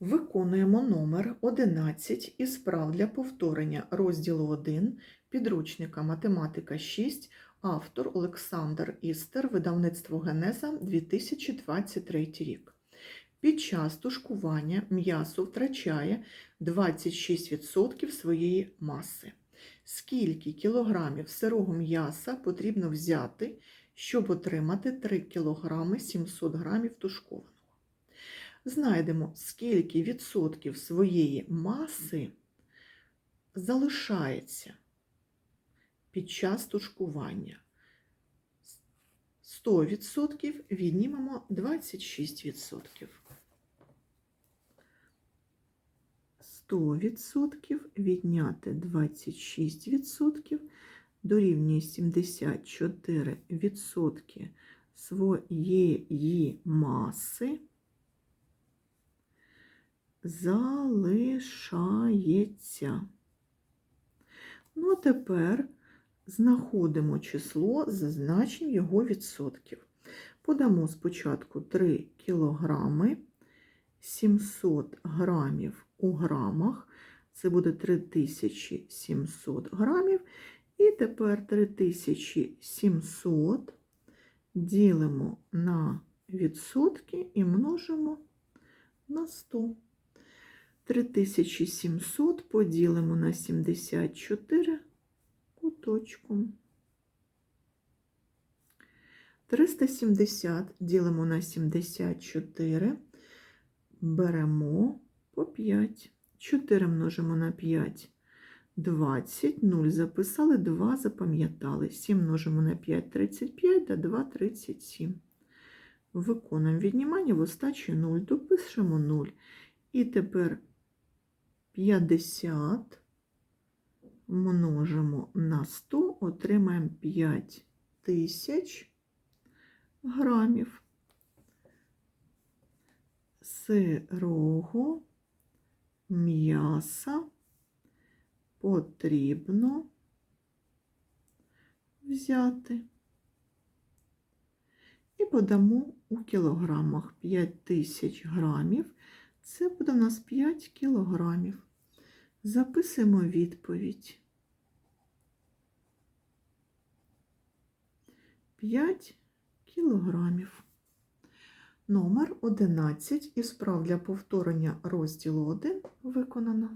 Виконуємо номер 11 із справ для повторення розділу 1 підручника Математика 6, автор Олександр Істер, видавництво Генеза 2023 рік. Під час тушкування м'ясо втрачає 26% своєї маси. Скільки кілограмів сирого м'яса потрібно взяти, щоб отримати 3 кг 700 грамів тушкованого? Знайдемо, скільки відсотків своєї маси залишається під час тушкування. 100% віднімемо 26%. 100% відняти 26% дорівнює 74% своєї маси залишається. Ну, а тепер знаходимо число, зазначимо його відсотків. Подамо спочатку 3 кілограми 700 грамів у грамах. Це буде 3700 грамів. І тепер 3700 ділимо на відсотки і множимо на 100. 3700 поділимо на 74 куточком. 370 ділимо на 74, беремо по 5. 4 множимо на 5, 20, 0 записали, 2 запам'ятали. 7 множимо на 5, 35, та 2, 37. Виконуємо віднімання в остачі 0, допишемо 0. І тепер 50 множимо на 100, отримаємо 5 тисяч грамів сирого м'яса потрібно взяти. І подамо у кілограмах 5 тисяч грамів. Це буде у нас 5 кілограмів. Записуємо відповідь. 5 кілограмів. Номер 11 і справ для повторення розділу 1 виконано.